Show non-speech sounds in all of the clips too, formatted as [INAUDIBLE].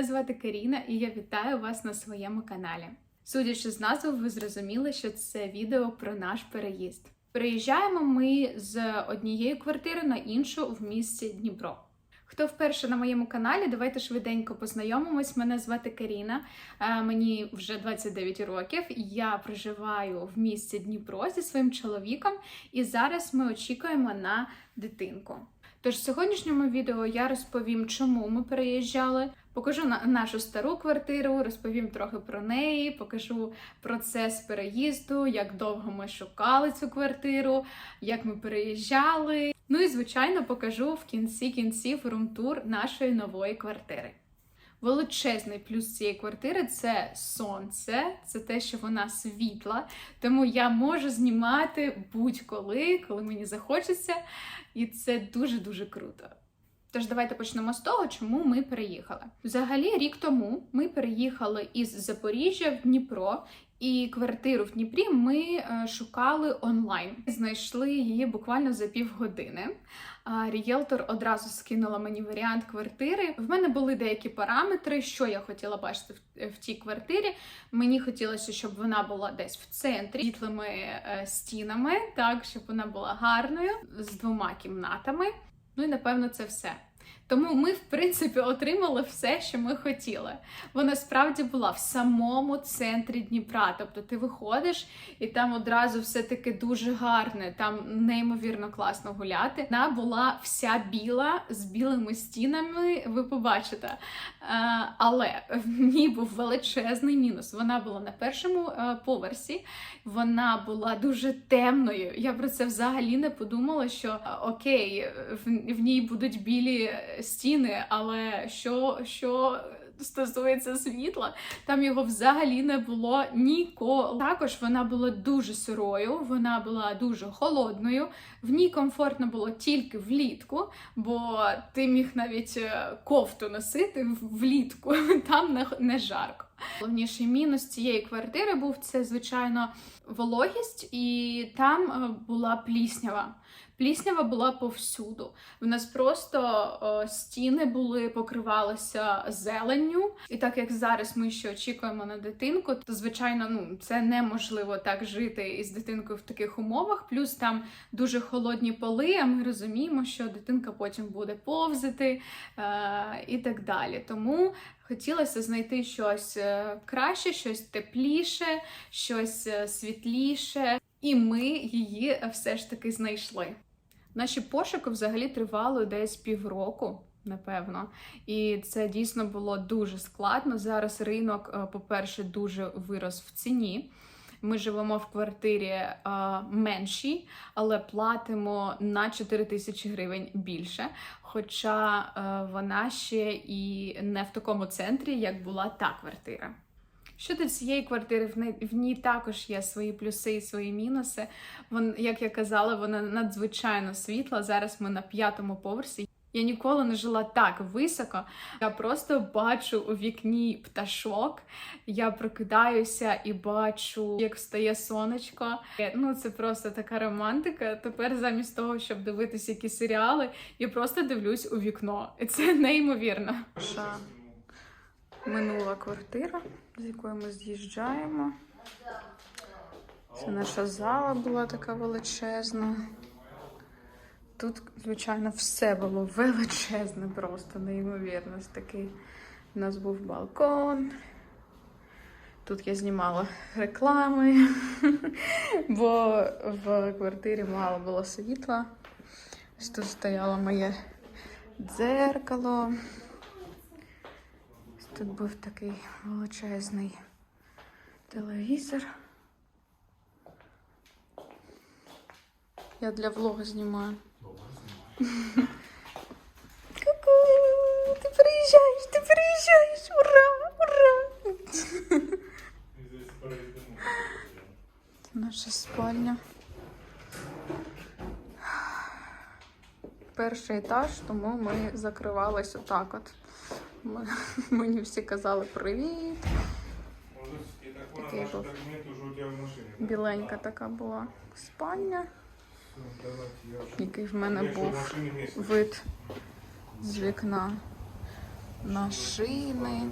Мене звати Каріна і я вітаю вас на своєму каналі. Судячи з назви, ви зрозуміли, що це відео про наш переїзд. Переїжджаємо ми з однієї квартири на іншу в місті Дніпро. Хто вперше на моєму каналі, давайте швиденько познайомимось. Мене звати Каріна, е, мені вже 29 років. Я проживаю в місті Дніпро зі своїм чоловіком, і зараз ми очікуємо на дитинку. Тож в сьогоднішньому відео я розповім, чому ми переїжджали. Покажу на нашу стару квартиру, розповім трохи про неї, покажу процес переїзду, як довго ми шукали цю квартиру, як ми переїжджали. Ну і звичайно покажу в кінці кінців румтур нашої нової квартири. Величезний плюс цієї квартири це сонце, це те, що вона світла, тому я можу знімати будь-коли, коли мені захочеться, і це дуже-дуже круто. Тож давайте почнемо з того, чому ми переїхали. Взагалі, рік тому ми переїхали із Запоріжжя в Дніпро, і квартиру в Дніпрі ми е, шукали онлайн. Знайшли її буквально за півгодини. Рієлтор одразу скинула мені варіант квартири. В мене були деякі параметри, що я хотіла бачити в, тій квартирі. Мені хотілося, щоб вона була десь в центрі, світлими е, стінами, так щоб вона була гарною, з двома кімнатами. Ну і напевно це все. Тому ми, в принципі, отримали все, що ми хотіли. Вона справді була в самому центрі Дніпра. Тобто ти виходиш, і там одразу все таки дуже гарне, там неймовірно класно гуляти. Вона була вся біла з білими стінами, ви побачите. Е, але в ній був величезний мінус. Вона була на першому е, поверсі, вона була дуже темною. Я про це взагалі не подумала, що е, окей, в, в ній будуть білі стіни, але що, що стосується світла, там його взагалі не було ніколи. Також вона була дуже сирою, вона була дуже холодною. В ній комфортно було тільки влітку, бо ти міг навіть е, кофту носити влітку, [LAUGHS] там не, не жарко. Головніший мінус цієї квартири був це, звичайно, вологість, і там е, була пліснява. Пліснява була повсюду. В нас просто стіни були, покривалися зеленню. І так як зараз ми ще очікуємо на дитинку, то звичайно, ну це неможливо так жити із дитинкою в таких умовах. Плюс там дуже холодні поли. А ми розуміємо, що дитинка потім буде повзати е, і так далі. Тому хотілося знайти щось е, краще, щось тепліше, щось е, світліше. І ми її все ж таки знайшли. Наші пошуки взагалі тривали десь півроку, напевно. І це дійсно було дуже складно. Зараз ринок, е, по-перше, дуже вирос в ціні. Ми живемо в квартирі е, меншій, але платимо на 4 тисячі гривень більше. Хоча е, вона ще і не в такому центрі, як була та квартира. Щодо цієї квартири, в ній, також є свої плюси і свої мінуси. Вон, як я казала, вона надзвичайно світла. Зараз ми на п'ятому поверсі. Я ніколи не жила так високо. Я просто бачу у вікні пташок. Я прокидаюся і бачу, як встає сонечко. Ну це просто така романтика. Тепер замість того, щоб дивитися якісь серіали, я просто дивлюсь у вікно. І це неймовірно. Минула квартира, з якої ми з'їжджаємо. Це наша зала була така величезна. Тут, звичайно, все було величезне, просто неймовірно. Такий у нас був балкон. Тут я знімала реклами, [LAUGHS] бо в квартирі мало було світла. Ось тут стояло моє дзеркало. Тут був такий величезний телевізор. Я для влогу знімаю. Ку-ку! Ти приїжджаєш, ти приїжджаєш! Ура! Ура! Наша спальня. Перший етаж, тому ми закривались отак от. [LAUGHS] Мені всі казали привіт. Такий був. Біленька така була спальня. який в мене був вид з вікна. на шини,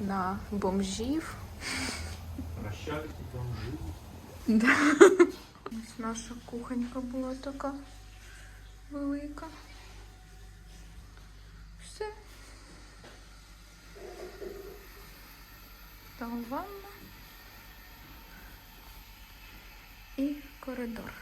на бомжів. [LAUGHS] Наша кухонька була така велика. Все. Там ванна. І коридор.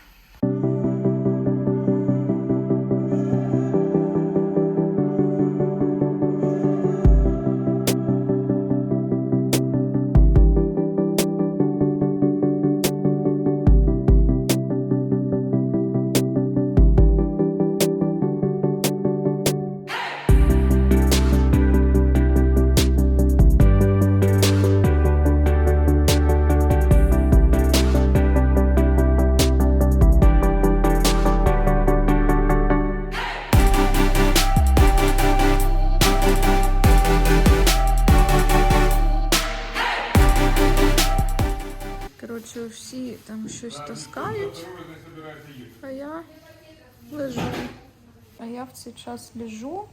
Я в цей час лежу,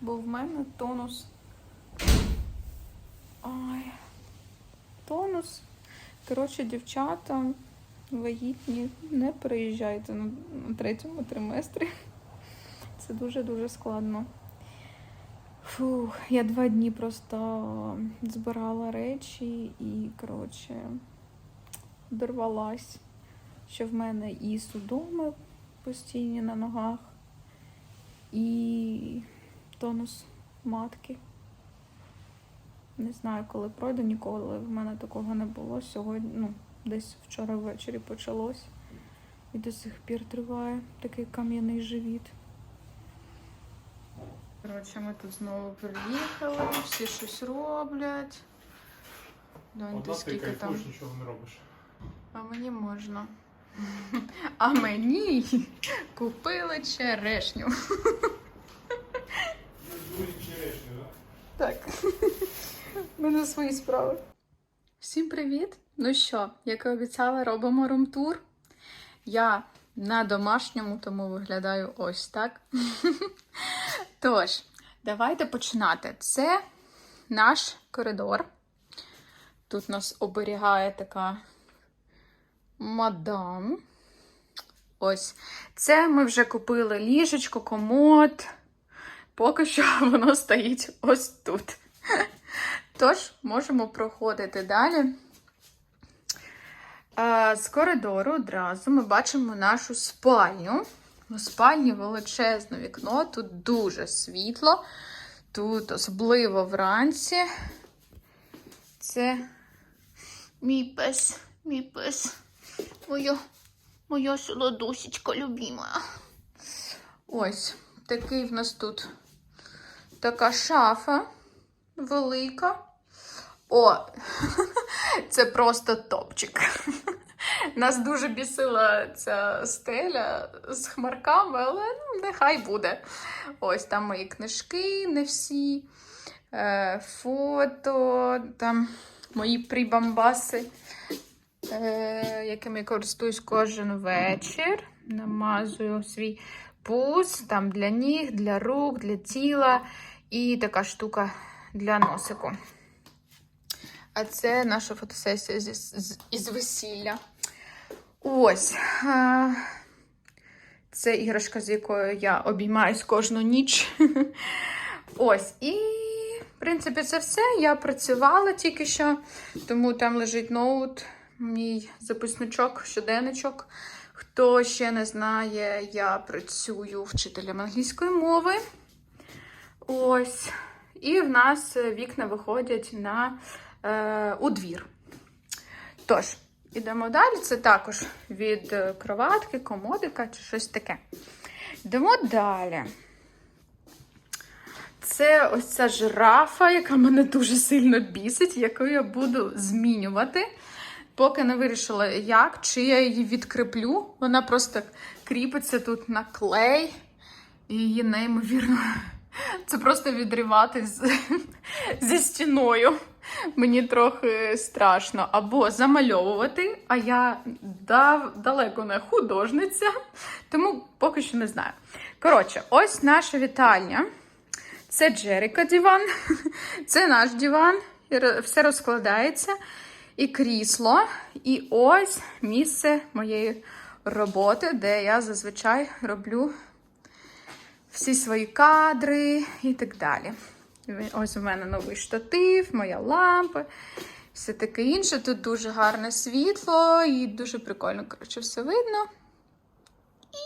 бо в мене тонус. Ай. Тонус. Коротше, дівчата вагітні, не приїжджайте на третьому триместрі. Це дуже-дуже складно. Фух, я два дні просто збирала речі і, коротше, дорвалась, що в мене і судоми постійні на ногах, і тонус матки. Не знаю, коли пройде, ніколи в мене такого не було. Сьогодні, ну, десь вчора ввечері почалось. І до сих пір триває такий кам'яний живіт. Коротше, ми тут знову приїхали, всі щось роблять. Донь, ти ти скільки там? нічого не робиш. А мені можна. А мені купили черешню. Черешня. Так. У мене свої справи. Всім привіт! Ну що, як і обіцяла, робимо румтур. Я на домашньому, тому виглядаю ось так. Тож, давайте починати. Це наш коридор. Тут нас оберігає така мадам. Ось. Це ми вже купили ліжечко, комод. Поки що [LAUGHS] воно стоїть ось тут. Тож, можемо проходити далі. Е, З коридору одразу ми бачимо нашу спальню. У спальні величезне вікно, тут дуже світло, тут особливо вранці. Це мій пес, мій пес, моя, моя солодусечка любима. Ось такий в нас тут така шафа велика. О, [LAUGHS] це просто топчик. [LAUGHS] Нас дуже бісила ця стеля з хмарками, але ну, нехай буде. Ось там мої книжки, не всі, е, фото, там мої прибамбаси, е, якими я користуюсь кожен вечір. Намазую свій пуз, там для ніг, для рук, для тіла і така штука для носику. А це наша фотосесія з, із весілля. Ось. Це іграшка, з якою я обіймаюсь кожну ніч. [LAUGHS] Ось. І, в принципі, це все. Я працювала тільки що, тому там лежить ноут, мій записничок, щоденничок. Хто ще не знає, я працюю вчителем англійської мови. Ось. І в нас вікна виходять на е, у двір. Тож, ідемо далі. Це також від кроватки, комодика чи щось таке. Йдемо далі. Це ось ця жирафа, яка мене дуже сильно бісить, яку я буду змінювати. Поки не вирішила, як, чи я її відкріплю. Вона просто кріпиться тут на клей. І її неймовірно. [LAUGHS] Це просто відривати з, [LAUGHS] зі стіною. Мені трохи страшно. Або замальовувати, а я дав, далеко не художниця, тому поки що не знаю. Коротше, ось наша вітальня. Це Джерика диван, [LAUGHS] це наш диван. Все розкладається. І крісло. І ось місце моєї роботи, де я зазвичай роблю всі свої кадри і так далі. Ось у мене новий штатив, моя лампа, все таке інше. Тут дуже гарне світло і дуже прикольно, коротше, все видно. І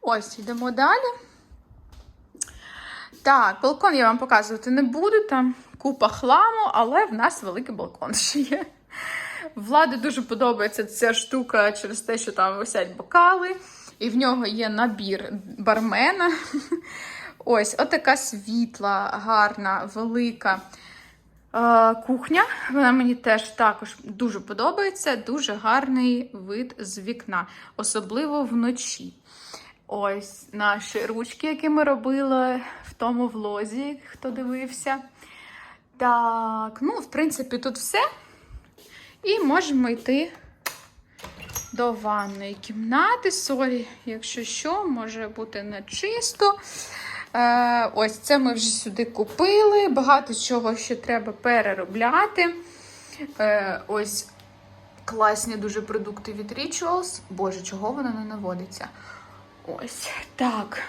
ось йдемо далі. Так, балкон я вам показувати не буду, там купа хламу, але в нас великий балкон ще є. Влади дуже подобається ця штука через те, що там висять бокали, і в нього є набір бармена. Ось, отака світла, гарна, велика е, кухня. Вона мені теж також дуже подобається. Дуже гарний вид з вікна, особливо вночі. Ось наші ручки, які ми робили в тому влозі, хто дивився. Так, ну, в принципі, тут все. І можемо йти до ванної кімнати. Сорі, якщо що, може бути не чисто. Е, ось це ми вже сюди купили. Багато чого ще треба переробляти. Е, ось класні дуже продукти від Rituals. Боже, чого вона не наводиться? Ось так.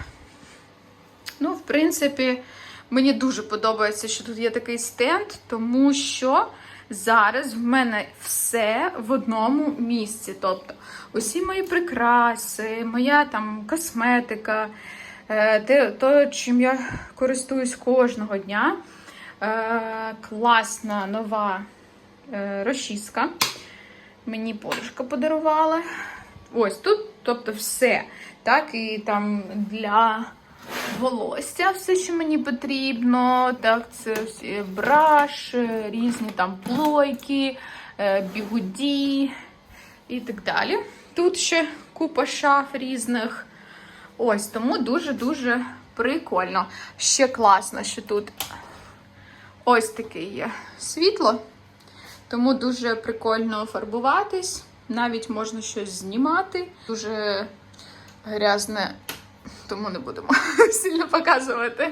Ну, в принципі, мені дуже подобається, що тут є такий стенд, тому що зараз в мене все в одному місці. Тобто, усі мої прикраси, моя там косметика, е, те, то, чим я користуюсь кожного дня. Е, класна нова е, розчіска. Мені подружка подарувала. Ось тут, тобто, все. Так, і там для волосся все, що мені потрібно. Так, це браш, різні там плойки, е, бігуді і так далі. Тут ще купа шаф різних. Ось, тому дуже-дуже прикольно. Ще класно, що тут ось таке є світло. Тому дуже прикольно фарбуватись. Навіть можна щось знімати. Дуже грязне, тому не будемо [LAUGHS] сильно показувати.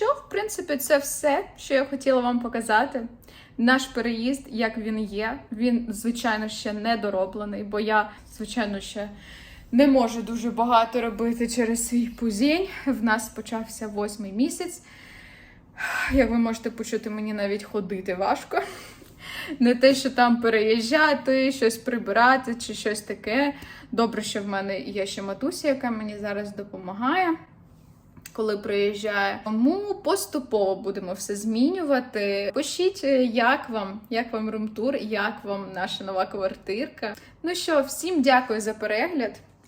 Ну в принципі, це все, що я хотіла вам показати. Наш переїзд, як він є, він, звичайно, ще не дороблений, бо я, звичайно, ще не можу дуже багато робити через свій пузінь. В нас почався восьмий місяць. Як ви можете почути, мені навіть ходити важко. Не те, що там переїжджати, щось прибирати чи щось таке. Добре, що в мене є ще матуся, яка мені зараз допомагає, коли приїжджає. Тому поступово будемо все змінювати. Пишіть, е, як вам, як вам румтур, як вам наша нова квартирка. Ну що, всім дякую за перегляд